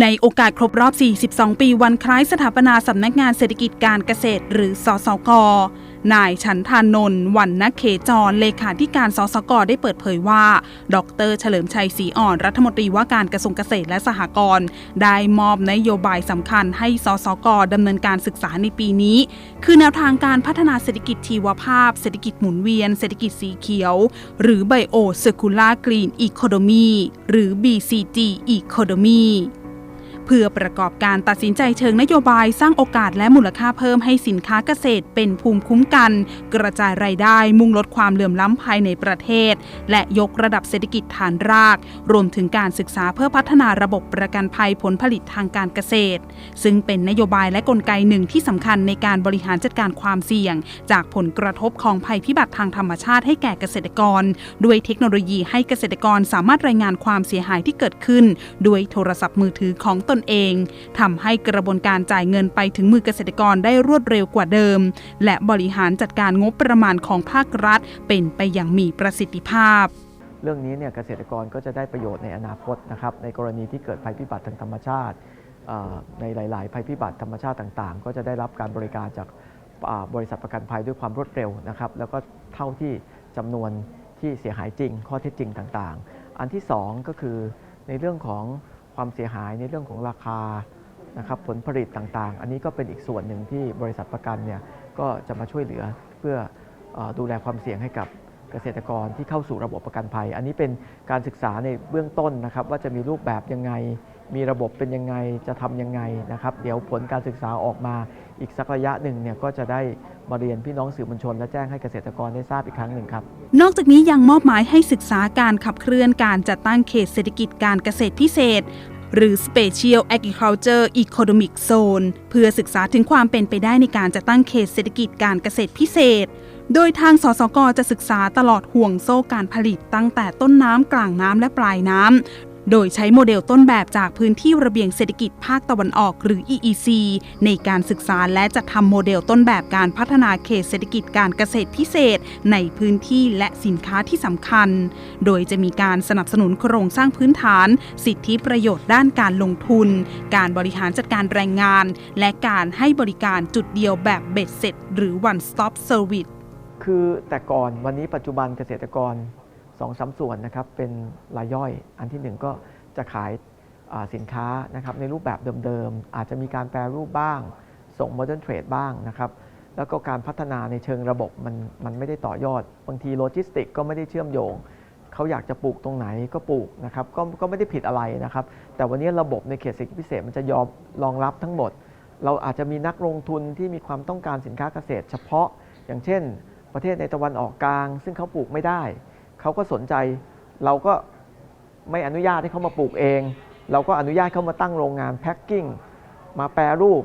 ในโอกาสครบรอบ 42 ปีวันคล้ายสถาปนาสำนักงานเศรษฐกิจการเกษตร หรือ สสก นายชันทานนท์วันนักเขจร เลขาธิการ สสก ได้เปิดเผยว่า ดร เฉลิมชัยศรีอ่อน รัฐมนตรีว่าการกระทรวงเกษตรและสหกรณ์ ได้มอบนโยบายสำคัญให้ สสก ดำเนินการศึกษาในปีนี้ คือแนวทางการพัฒนาเศรษฐกิจชีวภาพ เศรษฐกิจหมุนเวียน เศรษฐกิจสีเขียว หรือ Bio Circular Green Economy หรือ BCG Economy เพื่อประกอบการตัดสินใจเชิงนโยบายสร้างโอกาสและมูลค่าเพิ่มให้สินค้าเกษตรเป็นภูมิคุ้มกัน กระจายรายได้มุ่งลดความเหลื่อมล้ำภายในประเทศ และยกระดับเศรษฐกิจฐานราก รวมถึงการศึกษาเพื่อพัฒนาระบบประกันภัยผลผลิตทางการเกษตร ซึ่งเป็นนโยบายและกลไกหนึ่งที่สำคัญในการบริหารจัดการความเสี่ยง จากผลกระทบของภัยพิบัติทางธรรมชาติให้แก่เกษตรกร ด้วยเทคโนโลยีให้เกษตรกรสามารถรายงานความเสียหายที่เกิดขึ้น ด้วยโทรศัพท์มือถือของตนเองทำให้กระบวนการจ่ายเงินไปถึงมือเกษตรกรได้รวดเร็วกว่าเดิม และบริหารจัดการงบประมาณของภาครัฐ เป็นไปอย่างมีประสิทธิภาพเรื่องนี้เนี่ยเกษตรกรก็จะได้ประโยชน์ในอนาคตนะครับในกรณีที่เกิดภัยพิบัติทางธรรมชาติ ในหลาย ๆ ภัยพิบัติธรรมชาติต่างๆ ก็จะได้รับการบริการจากบริษัทประกันภัยด้วยความรวดเร็วนะครับแล้วก็เท่าที่จำนวนที่เสียหายจริง ข้อเท็จจริงต่างๆ อันที่สองก็คือในเรื่องของ ความเสียหายในเรื่องของราคานะครับผลผลิตต่างๆ อันนี้ก็เป็นอีกส่วนหนึ่งที่บริษัทประกันเนี่ยก็จะมาช่วยเหลือเพื่ออดูแลความเสี่ยงให้กับ เกษตรกรที่เข้าสู่ระบบประกันภัย อันนี้เป็นการศึกษาในเบื้องต้นนะครับ ว่าจะมีรูปแบบยังไง มีระบบเป็นยังไงจะทำยังไงนะครับ เดี๋ยวผลการศึกษาออกมาอีกสักระยะหนึ่งเนี่ยก็จะได้มาเรียนพี่น้องสื่อมวลชน และแจ้งให้เกษตรกรได้ทราบอีกครั้งหนึ่งครับนอกจากนี้ยังมอบหมายให้ศึกษาการขับเคลื่อนการจัดตั้งเขตเศรษฐกิจการเกษตรพิเศษหรือ Special Agriculture Economic Zone เพื่อศึกษาถึงความเป็นไปได้ในการจัดตั้งเขตเศรษฐกิจการเกษตรพิเศษโดยทางสสกจะศึกษาตลอดห่วงโซ่การผลิตตั้งแต่ต้นน้ำกลางน้ำและปลายน้ำโดยใช้โมเดลต้นแบบจากพื้นที่ระเบียงเศรษฐกิจภาคตะวันออกหรือ EEC ในการศึกษาและจัดทำโมเดลต้นแบบการพัฒนาเขตเศรษฐกิจการเกษตรพิเศษ ในพื้นที่และสินค้าที่สำคัญ โดยจะมีการสนับสนุนโครงสร้างพื้นฐาน สิทธิประโยชน์ด้านการลงทุน การบริหารจัดการแรงงาน และการให้บริการจุดเดียวแบบเบ็ดเสร็จ หรือ one stop service คือแต่ก่อนวันนี้ปัจจุบันเกษตรกร2อสส่วนนะครับเป็นรายย่อย อันที่หนึ่งก็จะขายสินค้านะครับในรูปแบบเดิมๆ อาจจะมีการแปรรูปบ้าง ส่งโมเดิร์นเทรดบ้างนะครับแล้วก็การพัฒนาในเชิงระบบมันมันไม่ได้ต่อยอด บางทีโลจิสติกก็ไม่ได้เชื่อมโยง เขาอยากจะปลูกตรงไหนก็ปลูกนะครับก็ก็ไม่ได้ผิดอะไรนะครับ แต่วันนี้ระบบในเขตเศรษฐกิจพิเศษมันจะยอมรองรับทั้งหมด เราอาจจะมีนักลงทุนที่มีความต้องการสินค้าเกษตร เฉพาะอย่างเช่น ประเทศในตะวันออกกลาง ซึ่งเขาปลูกไม่ได้ เขาก็สนใจ เราก็ไม่อนุญาตให้เขามาปลูกเอง เราก็อนุญาตเขามาตั้งโรงงานแพ็คกิ้งมาแปรรูป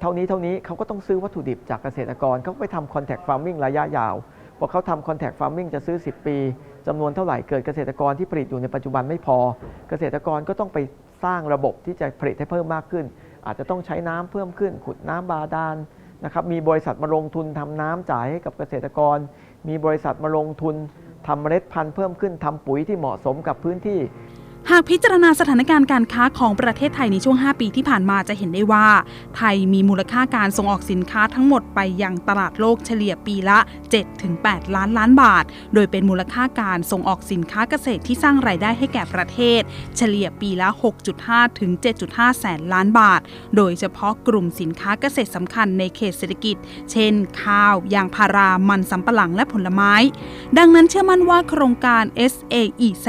เท่านี้เท่านี้เขาก็ต้องซื้อวัตถุดิบจากเกษตรกรเขาไปทำ contact farming ระยะยาวพอเขาทำ contact farming จะซื้อ 10 ปีจำนวนเท่าไหร่เกิดเกษตรกรที่ผลิตอยู่ในปัจจุบันไม่พอ เกษตรกรก็ต้องไปสร้างระบบที่จะผลิตให้เพิ่มมากขึ้น อาจจะต้องใช้น้ำเพิ่มขึ้น ขุดน้ำบาดาล นะครับมีบริษัทมาลงทุนทำน้ำจ่ายให้กับเกษตรกร มีบริษัทมาลงทุนทำเมล็ดพันธุ์เพิ่มขึ้นทำปุ๋ยที่เหมาะสมกับพื้นที่ หากพิจารณาสถานการณ์การค้าของประเทศไทยในช่วง 5 ปีที่ผ่านมาจะเห็นได้ว่า ไทยมีมูลค่าการส่งออกสินค้าทั้งหมดไปยังตลาดโลกเฉลี่ยปีละ 7-8 ล้านล้านบาท โดยเป็นมูลค่าการส่งออกสินค้าเกษตรที่สร้างรายได้ให้แก่ประเทศ เฉลี่ยปีละ 6.5 ถึง 7.5 แสนล้านบาท โดยเฉพาะกลุ่มสินค้าเกษตรสำคัญในเขตเศรษฐกิจ เช่น ข้าว ยางพารา มันสำปะหลังและผลไม้ ดังนั้นเชื่อมั่นว่าโครงการ SAEZ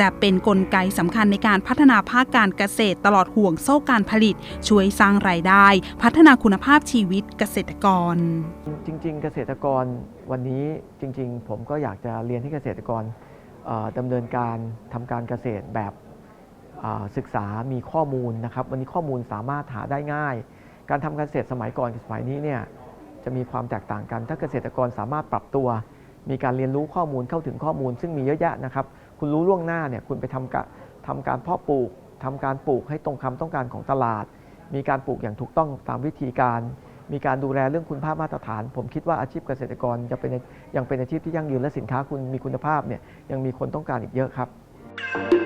จะเป็นนกลไกสำคัญในการพัฒนาภาคการเกษตรตลอดห่วงโซ่การผลิต ช่วยสร้างรายได้ พัฒนาคุณภาพชีวิตเกษตรกร จริง ๆ เกษตรกรวันนี้จริง ๆ ผมก็อยากจะเรียนให้เกษตรกรดำเนินการทำการเกษตรแบบศึกษามีข้อมูลนะครับ วันนี้ข้อมูลสามารถหาได้ง่าย การทำการเกษตรสมัยก่อนกับสมัยนี้เนี่ยจะมีความแตกต่างกัน ถ้าเกษตรกรสามารถปรับตัว มีการเรียนรู้ข้อมูลเข้าถึงข้อมูล ซึ่งมีเยอะแยะนะครับ คุณรู้ล่วงหน้าเนี่ยคุณไปทำกะ ทำการเพาะปลูกทำการปลูกให้ตรงคำต้องการของตลาด มีการปลูกอย่างถูกต้องตามวิธีการ มีการดูแลเรื่องคุณภาพมาตรฐาน ผมคิดว่าอาชีพเกษตรกรจะเป็นยังเป็นอาชีพที่ยั่งยืนและสินค้าคุณมีคุณภาพเนี่ยยังมีคนต้องการอีกเยอะครับ